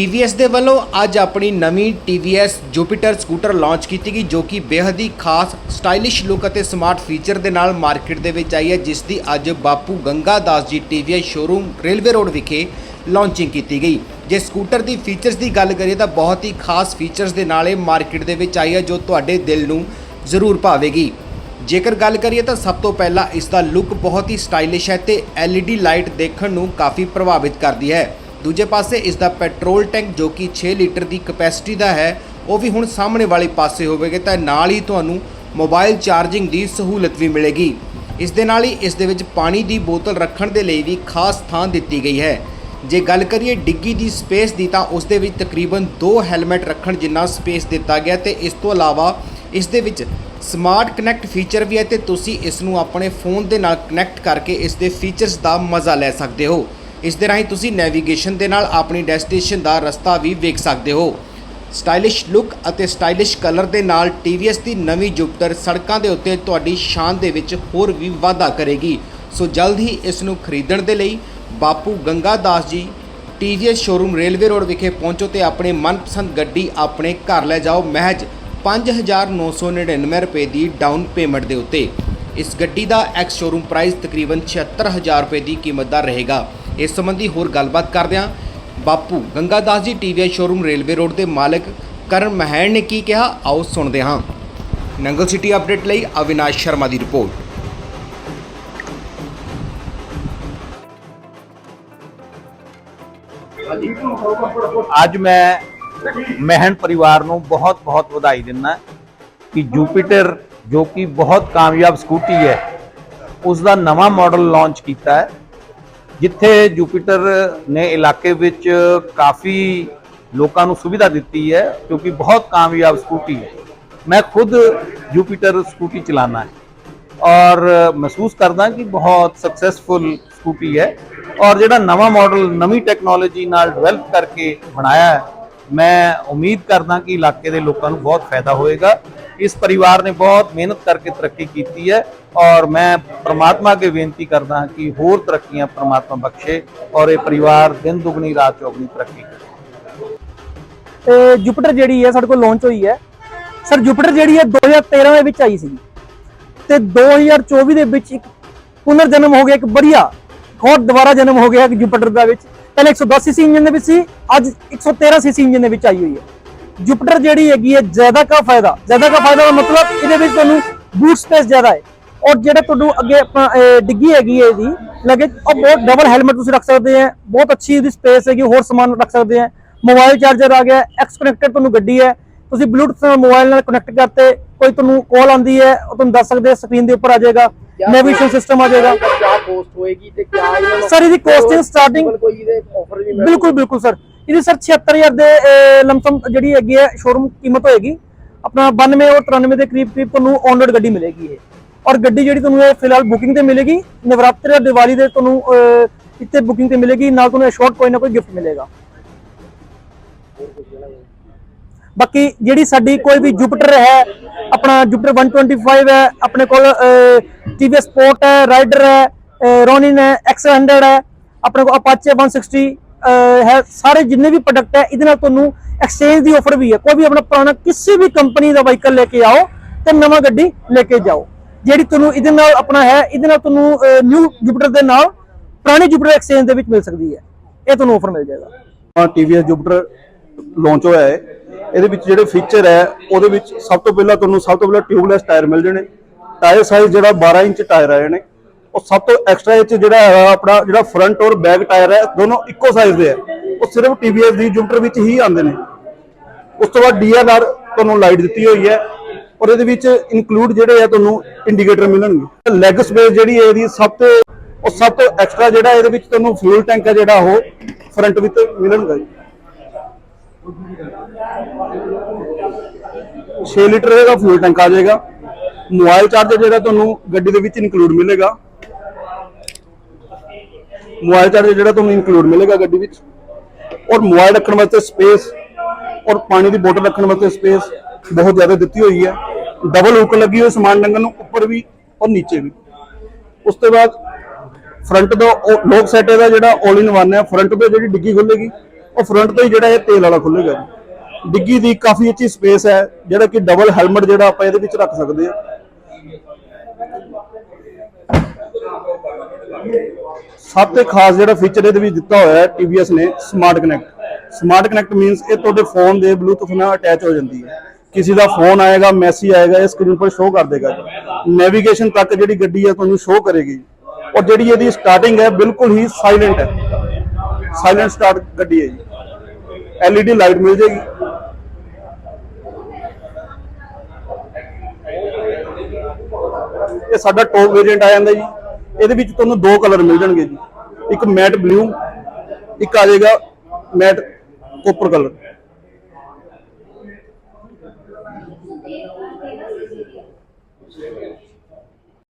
TVS ਦੇ ਵੱਲੋਂ ਅੱਜ ਆਪਣੀ ਨਵੀਂ TVS ਜੁਪੀਟਰ ਸਕੂਟਰ ਲਾਂਚ ਕੀਤੀ ਗਈ, ਜੋ ਕਿ ਬੇहद ਹੀ ਖਾਸ ਸਟਾਈਲਿਸ਼ ਲੁੱਕ ਅਤੇ ਸਮਾਰਟ ਫੀਚਰ ਦੇ ਨਾਲ ਮਾਰਕੀਟ ਦੇ ਵਿੱਚ ਆਈ ਹੈ, ਜਿਸ ਦੀ ਅੱਜ ਬਾਪੂ Ganga Das ji TVS showroom railway road ਵਿਖੇ ਲਾਂਚਿੰਗ ਕੀਤੀ ਗਈ। ਜੇ ਸਕੂਟਰ ਦੀ ਫੀਚਰਸ ਦੀ ਗੱਲ ਕਰੀਏ ਤਾਂ ਬਹੁਤ ਹੀ ਖਾਸ ਫੀਚਰਸ ਦੇ ਨਾਲ ਇਹ ਮਾਰਕੀਟ ਦੇ ਵਿੱਚ ਆਈ ਹੈ, ਜੋ ਤੁਹਾਡੇ ਦਿਲ ਨੂੰ ਜ਼ਰੂਰ ਭਾਵੇਗੀ। ਜੇਕਰ ਗੱਲ ਕਰੀਏ ਤਾਂ ਸਭ ਤੋਂ ਪਹਿਲਾਂ ਇਸ ਦਾ ਲੁੱਕ ਬਹੁਤ ਹੀ ਸਟਾਈਲਿਸ਼ ਹੈ ਤੇ LED ਲਾਈਟ ਦੇਖਣ ਨੂੰ ਕਾਫੀ ਪ੍ਰਭਾਵਿਤ ਕਰਦੀ ਹੈ। ਦੂਜੇ ਪਾਸੇ ਇਸ ਦਾ ਪੈਟਰੋਲ ਟੈਂਕ ਜੋ ਕਿ 6 ਲੀਟਰ ਦੀ ਕਪੈਸਿਟੀ ਦਾ ਹੈ, ਉਹ ਵੀ ਹੁਣ ਸਾਹਮਣੇ ਵਾਲੇ ਪਾਸੇ ਹੋਵੇਗਾ, ਤਾਂ ਨਾਲ ਹੀ ਤੁਹਾਨੂੰ ਮੋਬਾਈਲ ਚਾਰਜਿੰਗ ਦੀ ਸਹੂਲਤ ਵੀ ਮਿਲੇਗੀ। ਇਸ ਦੇ ਨਾਲ ਹੀ ਇਸ ਦੇ ਵਿੱਚ ਪਾਣੀ ਦੀ ਬੋਤਲ ਰੱਖਣ ਦੇ ਲਈ ਵੀ ਖਾਸ ਥਾਂ ਦਿੱਤੀ ਗਈ ਹੈ। ਜੇ ਗੱਲ ਕਰੀਏ ਡਿੱਗੀ ਦੀ ਸਪੇਸ ਦੀ, ਤਾਂ ਉਸ ਦੇ ਵਿੱਚ ਤਕਰੀਬਨ 2 ਹੈਲਮਟ ਰੱਖਣ ਜਿੰਨਾ ਸਪੇਸ ਦਿੱਤਾ ਗਿਆ, ਤੇ ਇਸ ਤੋਂ ਇਲਾਵਾ ਇਸ ਦੇ ਵਿੱਚ ਸਮਾਰਟ ਕਨੈਕਟ ਫੀਚਰ ਵੀ ਹੈ, ਤੇ ਤੁਸੀਂ ਇਸ ਨੂੰ ਆਪਣੇ ਫੋਨ ਦੇ ਨਾਲ ਕਨੈਕਟ ਕਰਕੇ ਇਸ ਦੇ ਫੀਚਰਸ ਦਾ ਮਜ਼ਾ ਲੈ ਸਕਦੇ ਹੋ। ਇਸ ਦੇ ਰਾਹੀਂ ਤੁਸੀਂ ਨੈਵੀਗੇਸ਼ਨ ਦੇ ਨਾਲ ਆਪਣੀ ਡੈਸਟੀਨੇਸ਼ਨ ਦਾ ਰਸਤਾ ਵੀ ਵੇਖ ਸਕਦੇ ਹੋ। ਸਟਾਈਲਿਸ਼ ਲੁੱਕ ਅਤੇ ਸਟਾਈਲਿਸ਼ ਕਲਰ ਦੇ ਨਾਲ TVS ਦੀ ਨਵੀਂ ਜੁਪਟਰ ਸੜਕਾਂ ਦੇ ਉੱਤੇ ਤੁਹਾਡੀ ਸ਼ਾਨ ਦੇ ਵਿੱਚ ਹੋਰ ਵੀ ਵਾਧਾ ਕਰੇਗੀ। ਸੋ ਜਲਦ ਹੀ ਇਸ ਨੂੰ ਖਰੀਦਣ ਦੇ ਲਈ ਬਾਪੂ Ganga Das ji TVS showroom railway road ਵਿਖੇ ਪਹੁੰਚੋ ਤੇ ਆਪਣੇ ਮਨਪਸੰਦ ਗੱਡੀ ਆਪਣੇ ਘਰ ਲੈ ਜਾਓ। ਮਹਿਜ 5999 ਰੁਪਏ ਦੀ ਡਾਊਨ ਪੇਮੈਂਟ ਦੇ ਉੱਤੇ। ਇਸ ਗੱਡੀ ਦਾ ਐਕਸ ਸ਼ੋਰੂਮ ਪ੍ਰਾਈਸ ਤਕਰੀਬਨ 76000 ਰੁਪਏ ਦੀ ਕੀਮਤ ਦਾ ਰਹੇਗਾ। ਇਸ ਸੰਬੰਧੀ ਹੋਰ ਗੱਲਬਾਤ ਕਰਦਿਆਂ ਬਾਪੂ Ganga Das ji TVS showroom railway road ਦੇ ਮਾਲਕ ਕਰਨ ਮਹਿਣ ਨੇ ਕੀ ਕਿਹਾ, ਆਓ ਸੁਣਦੇ ਹਾਂ। ਨੰਗਲ ਸਿਟੀ ਅਪਡੇਟ ਲਈ ਅਵਿਨਾਸ਼ ਸ਼ਰਮਾ ਦੀ ਰਿਪੋਰਟ। ਅੱਜ ਮੈਂ ਮਹਿਣ ਪਰਿਵਾਰ ਨੂੰ ਬਹੁਤ-ਬਹੁਤ ਵਧਾਈ ਦਿੰਦਾ ਕਿ ਜੂਪੀਟਰ, ਜੋ ਕਿ ਬਹੁਤ ਕਾਮਯਾਬ ਸਕੂਟੀ ਹੈ ਉਸ ਦਾ ਨਵਾਂ ਮਾਡਲ ਲਾਂਚ ਕੀਤਾ ਹੈ। ਜਿੱਥੇ ਜੁਪੀਟਰ ਨੇ ਇਲਾਕੇ ਵਿੱਚ ਕਾਫੀ ਲੋਕਾਂ ਨੂੰ ਸੁਵਿਧਾ ਦਿੱਤੀ ਹੈ, ਕਿਉਂਕਿ ਬਹੁਤ ਕਾਮਯਾਬ ਸਕੂਟੀ ਹੈ। ਮੈਂ ਖੁਦ ਜੁਪੀਟਰ ਸਕੂਟੀ ਚਲਾਨਾ ਹੈ ਔਰ ਮਹਿਸੂਸ ਕਰਦਾ ਕਿ ਬਹੁਤ ਸਕਸੈਸਫੁਲ ਸਕੂਟੀ ਹੈ ਔਰ ਜਿਹੜਾ ਨਵਾਂ ਮਾਡਲ ਨਵੀਂ ਟੈਕਨੋਲੋਜੀ ਨਾਲ ਡਿਵੈਲਪ ਕਰਕੇ ਬਣਾਇਆ ਹੈ, ਮੈਂ ਉਮੀਦ ਕਰਦਾ ਕਿ ਇਲਾਕੇ ਦੇ ਲੋਕਾਂ ਨੂੰ ਬਹੁਤ ਫਾਇਦਾ ਹੋਏਗਾ। ਇਸ ਪਰਿਵਾਰ ਨੇ ਬਹੁਤ ਮਿਹਨਤ ਕਰਕੇ ਤਰੱਕੀ ਕੀਤੀ ਹੈ ਔਰ ਮੈਂ ਪ੍ਰਮਾਤਮਾ ਅੱਗੇ ਬੇਨਤੀ ਕਰਦਾ ਹਾਂ ਕਿ ਹੋਰ ਤਰੱਕੀਆਂ ਪ੍ਰਮਾਤਮਾ ਬਖਸ਼ੇ ਔਰ ਇਹ ਪਰਿਵਾਰ ਦਿਨ ਦੁਗਣੀ, ਰਾਤ ਚੌਗਣੀ ਤਰੱਕੀ ਕਰੇ। ਤੇ ਜੁਪੀਟਰ ਜਿਹੜੀ ਹੈ ਸਾਡੇ ਕੋਲ ਲਾਂਚ ਹੋਈ ਹੈ। ਸਰ, ਜੁਪੀਟਰ ਜਿਹੜੀ ਹੈ 2013 ਦੇ ਵਿੱਚ ਆਈ ਸੀ ਤੇ 2024 ਦੇ ਵਿੱਚ ਇੱਕ ਪੁਨਰ ਜਨਮ ਹੋ ਗਿਆ, ਇੱਕ ਵਧੀਆ ਹੋਰ ਦੁਬਾਰਾ ਜਨਮ ਹੋ ਗਿਆ ਇੱਕ ਜੁਪੀਟਰ ਦਾ ਵਿੱਚ। ਪਹਿਲੇ 110 ਸੀਸੀ ਇੰਜਨ ਦੇ ਵਿੱਚ ਸੀ, ਅੱਜ 113 ਸੀਸੀ ਇੰਜਨ ਦੇ ਵਿੱਚ ਆਈ ਹੋਈ ਹੈ। ਜੁਪੀਟਰ ਜਿਹੜੀ ਹੈਗੀ ਹੈ ਜ਼ਿਆਦਾ ਕਾ ਫਾਇਦਾ? ਜ਼ਿਆਦਾ ਕਾ ਫਾਇਦਾ ਦਾ ਮਤਲਬ ਇਹਦੇ ਵਿੱਚ ਤੁਹਾਨੂੰ ਬੂਟ ਸਪੇਸ ਜ਼ਿਆਦਾ ਹੈ। ਔਰ ਜਿਹੜਾ ਤੁਹਾਨੂੰ ਅੱਗੇ ਆਪਣਾ ਡਿੱਗੀ ਹੈਗੀ ਹੈ ਇਹਦੀ ਲੱਗੇ ਉਹ ਬਹੁਤ ਡਬਲ ਹੈਲਮਟ ਤੁਸੀਂ ਰੱਖ ਸਕਦੇ ਆ ਬਹੁਤ ਅੱਛੀ ਇਹਦੀ ਸਪੇਸ ਹੈਗੀ ਹੋਰ ਸਮਾਨ ਰੱਖ ਸਕਦੇ ਆ ਮੋਬਾਈਲ ਚਾਰਜਰ ਆ ਗਿਆ ਐਕਸ ਕਨੈਕਟਡ ਤੁਹਾਨੂੰ ਗੱਡੀ ਹੈ। ਤੁਸੀਂ ਬਲੂਟੁੱਥ ਨਾਲ ਮੋਬਾਈਲ ਨਾਲ ਕਨੈਕਟ ਕਰਤੇ ਕੋਈ ਤੁਹਾਨੂੰ ਕਾਲ ਆਂਦੀ ਹੈ ਉਹ ਤੁਹਾਨੂੰ ਦੱਸ ਸਕਦੇ ਸਕਰੀਨ ਦੇ ਉੱਪਰ ਆ ਜਾਏਗਾ ਨੈਵੀਗੇਸ਼ਨ ਸਿਸਟਮ ਆ ਜਾਏਗਾ। ਕਿਆ ਕੋਸਟ ਹੋਏਗੀ ਤੇ ਨੂੰ ਸਰ ਇਹਦੀ ਵੀ ਮਿਲ ਬਿਲਕੁਲ ਬਿਲਕੁਲ ਸਰ ਇਹਦੀ ਸਰ 76000 ਦੇ ਲਮਸਮ ਜਿਹੜੀ ਹੈਗੀ ਹੈ ਸ਼ੋਰੂਮ ਕੀਮਤ ਹੋਏਗੀ। ਆਪਣਾ 92 ਔਰ 93 ਦੇ ਕਰੀਬ ਕਰੀਬ ਤੁਹਾਨੂੰ ਔਨ ਰੋਡ ਗੱਡੀ ਮਿਲੇਗੀ ਇਹ। ਔਰ ਗੱਡੀ ਜਿਹੜੀ ਤੁਹਾਨੂੰ ਇਹ ਫਿਲਹਾਲ ਬੁਕਿੰਗ ਤੇ ਮਿਲੇਗੀ ਨਵਰਾਤਰੀ ਔਰ ਦੀਵਾਲੀ ਦੇ ਤੁਹਾਨੂੰ ਇੱਥੇ ਬੁਕਿੰਗ ਤੇ ਮਿਲੇਗੀ ਨਾਲ ਤੁਹਾਨੂੰ ਸ਼ਾਰਟ ਕੋਈ ਨਾ ਕੋਈ ਗਿਫਟ ਮਿਲੇਗਾ। ਬਾਕੀ ਜਿਹੜੀ ਸਾਡੀ ਕੋਈ ਵੀ ਜੁਪੀਟਰ ਹੈ ਆਪਣਾ ਜੁਪੀਟਰ 125 ਹੈ ਆਪਣੇ ਕੋਲ TVS ਸਪੋਰਟ ਹੈ ਰਾਈਡਰ ਹੈ ਰੋਨਿਨ ਹੈ X100 ਹੈ ਆਪਣੇ ਕੋਲ ਅਪਾਚੇ 160 ਅਹ, ਹੈ, ਸਾਰੇ ਜਿੰਨੇ ਵੀ ਪ੍ਰੋਡਕਟ ਹੈ, ਇਹਦੇ ਨਾਲ ਤੁਹਾਨੂੰ ਐਕਸਚੇਂਜ ਦੀ ਆਫਰ ਵੀ ਹੈ। ਕੋਈ ਵੀ ਆਪਣਾ ਪੁਰਾਣਾ ਕਿਸੇ ਵੀ ਕੰਪਨੀ ਦਾ ਵਾਹੀਕਲ ਲੈ ਕੇ ਆਓ ਤੇ ਨਵਾਂ ਗੱਡੀ ਲੈ ਕੇ ਜਾਓ। ਜਿਹੜੀ ਤੁਹਾਨੂੰ ਇਹਦੇ ਨਾਲ ਆਪਣਾ ਹੈ, ਇਹਦੇ ਨਾਲ ਤੁਹਾਨੂੰ ਨਿਊ ਜੁਪੀਟਰ ਦੇ ਨਾਲ ਪੁਰਾਣੇ ਜੁਪੀਟਰ ਐਕਸਚੇਂਜ ਦੇ ਵਿੱਚ ਮਿਲ ਸਕਦੀ ਹੈ। ਇਹ ਤੁਹਾਨੂੰ ਆਫਰ ਮਿਲ ਜਾਏਗਾ। ਹਾਂ TVS ਜੁਪੀਟਰ ਲਾਂਚ ਹੋਇਆ ਹੈ। ਇਹਦੇ ਵਿੱਚ ਜਿਹੜੇ ਫੀਚਰ ਹੈ, ਉਹਦੇ ਵਿੱਚ ਸਭ ਤੋਂ ਪਹਿਲਾਂ ਤੁਹਾਨੂੰ ਸਭ ਤੋਂ ਪਹਿਲਾਂ ਟਿਊਬਲੈਸ ਟਾਇਰ ਮਿਲ ਜਾਣੇ। ਟਾਇਰ ਸਾਈਜ਼ ਜਿਹੜਾ 12 ਇੰਚ ਟਾਇਰ ਆਏ ਨੇ ਉਹ ਸਭ ਤੋਂ ਐਕਸਟਰਾ ਇਹ 'ਚ ਜਿਹੜਾ ਹੈਗਾ ਆਪਣਾ ਜਿਹੜਾ ਫਰੰਟ ਔਰ ਬੈਕ ਟਾਇਰ ਹੈ, ਦੋਨੋਂ ਇੱਕੋ ਸਾਈਜ਼ ਦੇ ਹੈ। ਉਹ ਸਿਰਫ TVS ਦੀ ਜੁਪੀਟਰ ਵਿੱਚ ਹੀ ਆਉਂਦੇ ਨੇ। ਉਸ ਤੋਂ ਬਾਅਦ DLR ਤੁਹਾਨੂੰ ਲਾਈਟ ਦਿੱਤੀ ਹੋਈ ਹੈ ਔਰ ਇਹਦੇ ਵਿੱਚ ਇਨਕਲੂਡ ਜਿਹੜੇ ਆ ਤੁਹਾਨੂੰ ਇੰਡੀਕੇਟਰ ਮਿਲਣਗੇ। ਲੈਗ ਸਪੇਸ ਜਿਹੜੀ ਹੈ ਇਹਦੀ ਸਭ ਤੋਂ ਉਹ ਸਭ ਤੋਂ ਐਕਸਟਰਾ ਜਿਹੜਾ ਇਹਦੇ ਵਿੱਚ ਤੁਹਾਨੂੰ ਫਿਊਲ ਟੈਂਕ ਹੈ ਜਿਹੜਾ ਉਹ ਫਰੰਟ ਵਿੱਚ ਮਿਲਣਗਾ ਜੀ। 6 ਲੀਟਰ ਦਾ ਫਿਊਲ ਟੈਂਕ ਆ ਜਾਏਗਾ। ਮੋਬਾਈਲ ਚਾਰਜਰ ਜਿਹੜਾ ਤੁਹਾਨੂੰ ਗੱਡੀ ਦੇ ਵਿੱਚ ਇਨਕਲੂਡ ਮਿਲੇਗਾ। ਮੋਬਾਈਲ ਚਾਰਜਰ ਜਿਹੜਾ ਤੁਹਾਨੂੰ ਇਨਕਲੂਡ ਮਿਲੇਗਾ ਗੱਡੀ ਵਿੱਚ। ਔਰ ਮੋਬਾਈਲ ਰੱਖਣ ਵਾਸਤੇ ਸਪੇਸ ਔਰ ਪਾਣੀ ਦੀ ਬੋਤਲ ਰੱਖਣ ਵਾਸਤੇ ਸਪੇਸ ਬਹੁਤ ਜ਼ਿਆਦਾ ਦਿੱਤੀ ਹੋਈ ਹੈ। ਡਬਲ ਹੁੱਕ ਲੱਗੀ ਹੋਈ ਸਮਾਨ ਟੰਗਣ ਨੂੰ, ਉੱਪਰ ਵੀ ਔਰ ਨੀਚੇ ਵੀ। ਉਸ ਤੋਂ ਬਾਅਦ ਫਰੰਟ ਦਾ ਲੋਕ ਸੈਟ ਦਾ ਜਿਹੜਾ 올 ਇਨ ਵਨ ਹੈ ਫਰੰਟ ਤੋਂ ਜਿਹੜੀ ਡਿੱਗੀ ਖੁੱਲੇਗੀ, ਉਹ ਫਰੰਟ ਤੋਂ ਹੀ ਜਿਹੜਾ ਇਹ ਤੇਲ ਵਾਲਾ ਖੁੱਲੇਗਾ। ਡਿੱਗੀ ਦੀ ਕਾਫੀ ਅੱਛੀ ਸਪੇਸ ਹੈ, ਜਿਹੜਾ ਕਿ ਡਬਲ ਹੈਲਮਟ ਜਿਹੜਾ ਆਪਾਂ ਇਹਦੇ ਵਿੱਚ ਰੱਖ ਸਕਦੇ ਹਾਂ। ਸਭ ਤੋਂ ਖਾਸ ਜਿਹੜਾ ਫੀਚਰ ਇਹਦੇ ਵਿੱਚ ਦਿੱਤਾ ਹੋਇਆ ਹੈ, TVS ਨੇ smart connect smart connect means ਇਹ ਤੁਹਾਡੇ ਫੋਨ ਦੇ ਬਲੂਟੁੱਥ ਨਾਲ ਅਟੈਚ ਹੋ ਜਾਂਦੀ ਹੈ। ਕਿਸੇ ਦਾ ਫੋਨ ਆਏਗਾ ਮੈਸੇਜ ਆਏਗਾ, ਇਹ ਸਕਰੀਨ ਪਰ ਸ਼ੋਅ ਕਰ ਦੇਗਾ ਨੈਵੀਗੇਸ਼ਨ ਤੱਕ ਜਿਹੜੀ ਗੱਡੀ ਹੈ ਤੁਹਾਨੂੰ ਸ਼ੋਅ ਕਰੇਗੀ। ਔਰ ਜਿਹੜੀ ਇਹਦੀ ਸਟਾਰਟਿੰਗ ਹੈ, ਬਿਲਕੁਲ ਹੀ ਸਾਇਲੈਂਟ ਹੈ। ਸਾਇਲੈਂਟ ਸਟਾਰਟ ਗੱਡੀ ਹੈ ਜੀ। LED ਲਾਈਟ ਮਿਲ ਜੇਗੀ ਇਹ ਸਾਡਾ ਟੌਪ ਵੇਰੀਐਂਟ ਆ ਜਾਂਦਾ ਜੀ। ਇਹਦੇ ਵਿੱਚ ਤੁਹਾਨੂੰ ਦੋ ਕਲਰ ਮਿਲ ਜਾਣਗੇ ਜੀ। ਇੱਕ ਮੈਟ ਬਲੂ, ਇੱਕ ਆ ਜਾਏਗਾ ਮੈਟ ਕੋਪਰ ਕਲਰ।